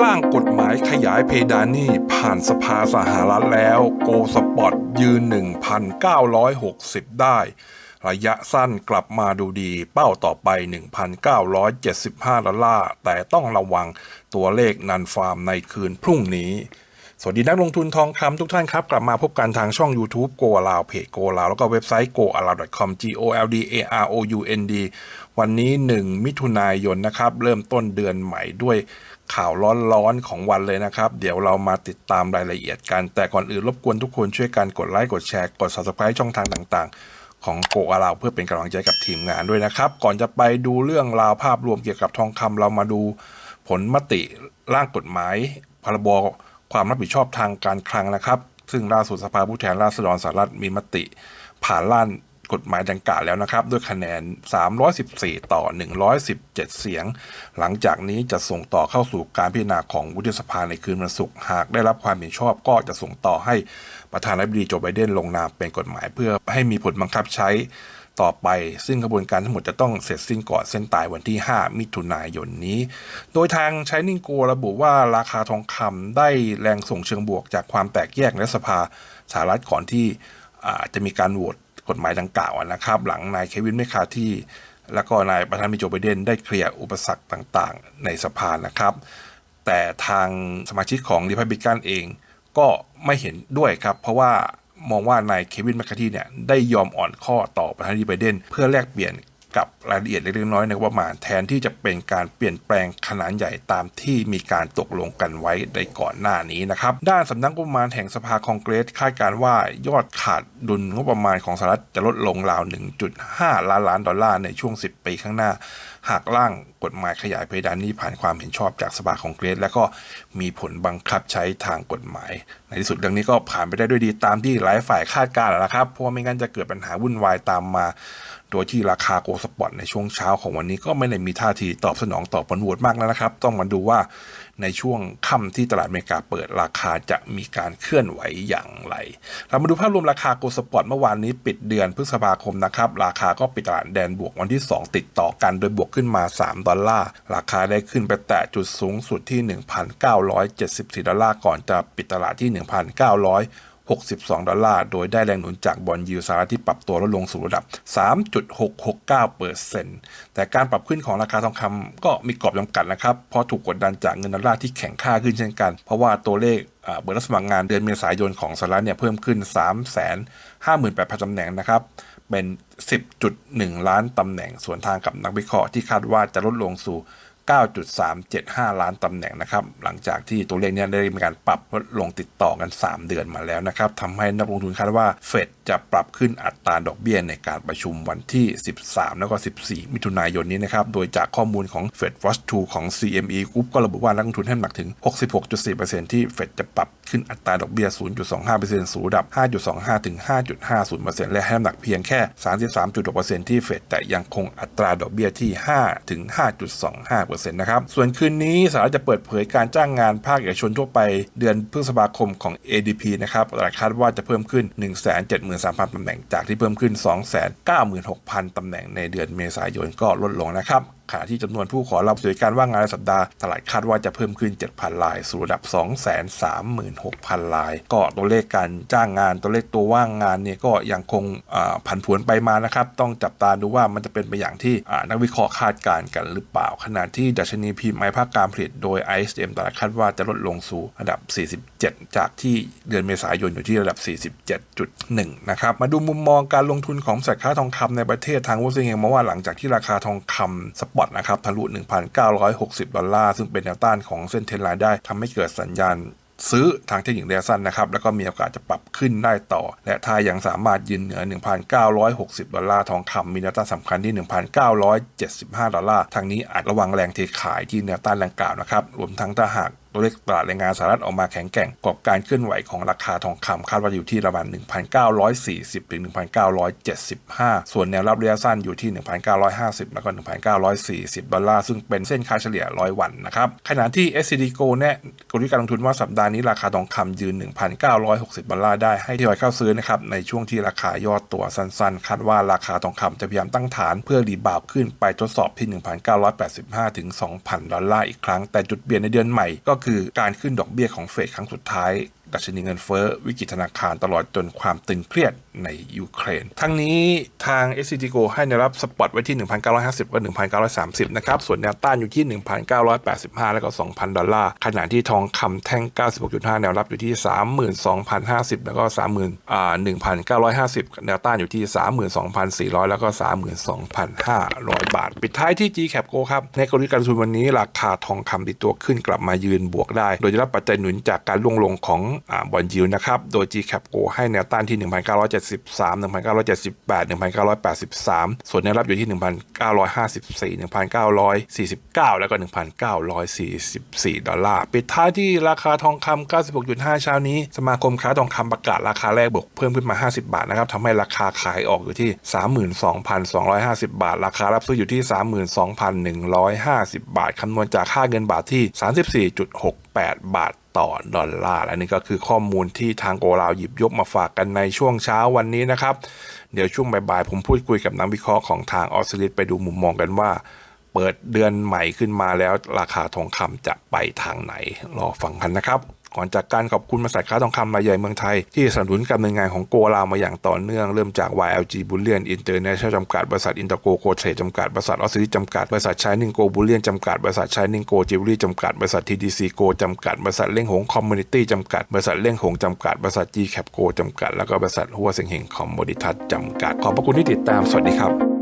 ร่างกฎหมายขยายเพดานหนี้ผ่านสภาสหรัฐแล้ว โกสปอร์ตยืน 1,960 ได้ ระยะสั้นกลับมาดูดีเป้าต่อไป 1,975 ดอลลาร์ แต่ต้องระวังตัวเลขนันฟาร์มในคืนพรุ่งนี้สวัสดีนักลงทุนทองคำทุกท่านครับ กลับมาพบกันทางช่อง YouTube Go Allow เพจ Go Allow แล้วก็เว็บไซต์ go allow com g o l d a r o u n d วันนี้ 1 มิถุนายนนะครับ เริ่มต้นเดือนใหม่ด้วย ข่าวร้อนๆของวันเลยนะครับ เดี๋ยวเรามาติดตามรายละเอียดกัน แต่ก่อนอื่นรบกวนทุกคนช่วยกันกดไลค์กดแชร์กด subscribe ช่องทางต่างๆ ของโกอาลาวเพื่อเป็นกำลังใจกับทีมงานด้วยนะครับ ก่อนจะไปดูเรื่องราวภาพรวมเกี่ยวกับทองคำเรามาดู ผลมติร่างกฎหมายพรบความรับผิดชอบทางการคลังนะครับ ซึ่งล่าสุดสภาผู้แทนราษฎรสหรัฐมีมติ ผ่านร่าง กฎหมายดังกล่าวแล้วนะครับ ด้วยคะแนน 314 ต่อ 117 เสียง หลังจากนี้จะส่งต่อเข้าสู่การพิจารณาของวุฒิสภาในคืนวันศุกร์หากได้รับความเห็นชอบก็จะส่งต่อให้ประธานาธิบดีโจไบเดนลงนามเป็นกฎหมายเพื่อให้มีผลบังคับใช้ต่อไป ซึ่งกระบวนการทั้งหมดจะต้องเสร็จสิ้นก่อนเส้นตายวันที่ 5 มิถุนายนนี้ โดยทางใช้นิ่งโกระบุว่าราคาทองคำได้แรงส่งเชิงบวกจากความแตกแยกในสภาสหรัฐก่อนที่จะมีการโหวต กฎหมายดังกล่าวนะครับ หลังนายเควินเมคาที่ แล้วก็นายประธานมิโจไบเดนได้เคลียร์อุปสรรคต่างๆ ในสภานะครับ แต่ทางสมาชิกของริพับลิกันเองก็ไม่เห็นด้วยครับ เพราะว่ามองว่านายเควินแมคคาทีเนี่ยได้ยอมอ่อนข้อต่อประธานาธิบดีไบเดนเพื่อแลกเปลี่ยน กับรายละเอียดเล็กน้อยในประมาณแทนที่จะเป็นการเปลี่ยนแปลงขนาดใหญ่ตามที่มีการตกลงกันไว้ในก่อนหน้านี้นะครับด้านสำนักงบประมาณแห่งสภาคองเกรสคาดการว่ายอดขาดดุลงบประมาณของสหรัฐจะลดลงราว 1.5 ล้านล้านดอลลาร์ในช่วง 10 ปีข้างหน้า หากร่างกฎหมายขยายเพดานนี้ผ่านความเห็นชอบจากสภาคองเกรส และก็มีผลบังคับใช้ทางกฎหมาย ในที่สุดเรื่องนี้ก็ผ่านไปได้ด้วยดีตามที่หลายฝ่ายคาดการณ์นะครับเพราะไม่งั้นจะเกิดปัญหาวุ่นวายตามมา โดยที่ราคาโกลสปอร์ตในช่วงเช้าของวันนี้ก็ไม่ได้มีท่าทีตอบสนองต่อผลโหวตมากแล้วนะครับ ต้องมาดูว่าในช่วงค่ำที่ตลาดอเมริกาเปิดราคาจะมีการเคลื่อนไหวอย่างไร เรามาดูภาพรวมราคาโกลสปอร์ตเมื่อวานนี้ปิดเดือนพฤษภาคมนะครับ ราคาก็ปิดตลาดแดนบวกวันที่ 2 ติดต่อกัน โดยบวกขึ้นมา 3 ดอลลาร์ ราคาได้ขึ้นไปแตะจุดสูงสุดที่ 1,974 ดอลลาร์ก่อนจะปิดตลาดที่ 1,900 62 ดอลลาร์ โดยได้แรงหนุนจากบอลยูสหรัฐที่ปรับตัวลดลงสู่ระดับ 3.669เปอร์เซ็นต์แต่การปรับขึ้นของราคาทองคำก็มีกรอบจำกัดนะครับ เพราะถูกกดดันจากเงินดอลลาร์ที่แข็งค่าขึ้นเช่นกัน เพราะว่าตัวเลขเบอร์รับสมัครงานเดือนเมษายนของสหรัฐเนี่ยเพิ่มขึ้น 358,000ตำแหน่งนะครับเป็น 10.1 ล้านตำแหน่งส่วนทางกับนักวิเคราะห์ที่คาดว่าจะลดลงสู่ 9.375 ล้านตำแหน่งนะครับ หลังจากที่ตัวเลขนี้ได้มีการปรับลดลงติดต่อกัน 3 เดือนมาแล้วนะครับทำให้นักลงทุนคาดว่าเฟดจะปรับขึ้นอัตราดอกเบี้ยในการประชุมวันที่ 13 แล้วก็ 14 มิถุนายนนี้นะครับ โดยจากข้อมูลของ Fed Watch 2 ของ CME Group ก็ระบุว่านักลงทุนให้หนักถึง 66.4%ที่เฟดจะปรับขึ้นอัตราดอกเบี้ย 0.25%สู่ระดับ 5.25 ถึง 5.50%และให้น้ำหนักเพียงแค่ 33.6%ที่เฟดแต่ยังคงอัตราดอกเบี้ยที่ 5 ถึง 5.25%นะครับ ส่วนคืนนี้สหรัฐจะเปิดเผยการจ้างงานภาคเอกชนทั่วไปเดือนพฤษภาคมของ ADP นะครับตลาคาดว่าจะเพิ่มขึ้น13,000 ตำแหน่งจากที่เพิ่มขึ้น 296,000 ตำแหน่งในเดือนเมษายนก็ลดลงนะครับ ขณะที่จำนวนผู้ขอรับสวยการว่างงานในสัปดาห์ตลาดคาดว่าจะเพิ่มขึ้น 7,000 รายสู่ระดับ 236,000 ราย ก็ตัวเลขการจ้างงานตัวเลขตัวว่างงานเนี่ยก็ยังคงผันผวนไปมานะครับต้องจับตาดูว่ามันจะเป็นไปอย่างที่นักวิเคราะห์คาดการณ์กันหรือเปล่า ขณะที่ดัชนีพิมพ์ไอภาคการผลิตโดย ISM ตลาดคาดว่าจะลดลงสู่ระดับ 47 จากที่เดือนเมษายนอยู่ที่ระดับ 47.1 นะครับมาดูมุมมองการลงทุนของสัตค้าทองคำในประเทศทางวอซิงเองมองว่าหลังจากที่ราคาทองคำสปอตนะครับทะลุ 1,960 ดอลลาร์ ซึ่งเป็นแนวต้านของเส้นเทรนไลน์ได้ทำให้เกิดสัญญาณซื้อทางเทคนิคระยะสั้นนะครับ แล้วก็มีโอกาสจะปรับขึ้นได้ต่อ และถ้ายังสามารถยืนเหนือ 1,960 ดอลลาร์ทองคำมีแนวต้านสำคัญที่ 1,975 ดอลลาร์ทางนี้อาจระวังแรงเทขายที่แนวต้านดังกล่าวนะครับ รวมทั้งถ้าหาก ตัวเลขตลาดแรงงานสหรัฐออกมาแข็งแกร่งกอบการเคลื่อนไหวของราคาทองคำคาดว่าอยู่ที่ประมาณ 1,940ถึง1,975 ส่วนแนวรับระยะสั้นอยู่ที่ 1,950 แล้วก็ 1,940 ดอลลาร์ ซึ่งเป็นเส้นค่าเฉลี่ยร้อยวันนะครับ ขณะที่ SCD Go แนะกลยุทธ์การลงทุนว่าสัปดาห์นี้ราคาทองคำยืน 1,960 ดอลลาร์ได้ให้ทยอยเข้าซื้อนะครับ ในช่วงที่ราคายอดตัวสั้นๆ คาดว่าราคาทองคำจะพยายามตั้งฐานเพื่อรีบาวขึ้นไปทดสอบที่ 1,985ถึง2,000 ดอลลาร์อีกครั้ง แต่จุดเปลี่ยนในเดือนใหม่ก็คือการขึ้นดอกเบี้ยของเฟดครั้งสุดท้าย ดัชนีเงินเฟ้อวิกฤตธนาคารตลอดจนความตึงเครียดในยูเครน ทั้งนี้ทาง s c t Go ให้แนวรับสปอตไว้ที่ 1,950กับ1,930 นะครับ ส่วนแนวต้านอยู่ที่ 1,985 แล้วก็ 2,000 ดอลลาร์ ขณะที่ทองคำแท่ง 96.5 แนวรับอยู่ที่ 32,050 แล้วก็ 30,000อ่า1,950 แนวต้านอยู่ที่ 32,400 แล้วก็ 32,500 บาท ปิดท้ายที่ GCAP Go ครับ ในกลยุทธ์การลงทุนวันนี้ราคาทองคำดิตัวขึ้นกลับมายืนบวกได้ โดยได้รับปัจจัยหนุนจากการล่วงลงของบอลยิวนะครับ โดย GCAP Go ให้แนวต้านที่ 1,973 1,978 1,983 ส่วนแนวรับอยู่ที่ 1,954 1,949 แล้วก็ 1,944 ดอลลาร์ ปิดท้ายที่ราคาทองคำ96.5 เช้านี้ สมาคมค้าทองคำประกาศราคาแรกบวกเพิ่มขึ้นมา 50 บาทนะครับทำให้ราคาขายออกอยู่ที่ 32,250 บาท ราคารับซื้ออยู่ที่ 32,150 บาทคำนวณจากค่าเงินบาทที่ 34.68 บาท ต่อดอลลาร์และนี่ก็คือข้อมูลที่ทางโกลาวหยิบยกมาฝากกันในช่วงเช้าวันนี้นะครับ เดี๋ยวช่วงบ่ายๆผมพูดคุยกับนักวิเคราะห์ของทางออสเตรเลียไปดูมุมมองกันว่า เปิดเดือนใหม่ขึ้นมาแล้วราคาทองคำจะไปทางไหนรอฟังกันนะครับ ก่อนจากการขอบคุณบริษัทค้าทองคำรายใหญ่เมืองไทย ที่สนับสนุนการดำเนินงานของโกลาวมาอย่างต่อเนื่อง เริ่มจาก YLG Bullion International จำกัด บริษัทอินเตอร์โกโกเทรดจำกัด บริษัทออสเตรเลียจำกัด บริษัทชายนิงโกบูเลียนจำกัด บริษัทชายนิงโกจิวเวลรี่จำกัด บริษัท TDC Go จำกัด บริษัทเล่งหงคอมมูนิตี้จำกัด บริษัทเล่งหงจำกัด บริษัท G Cap Go จำกัด แล้วก็บริษัทหัวเซ็งเฮงคอมมอดิทัศจำกัด ขอบพระคุณที่ติดตาม สวัสดีครับ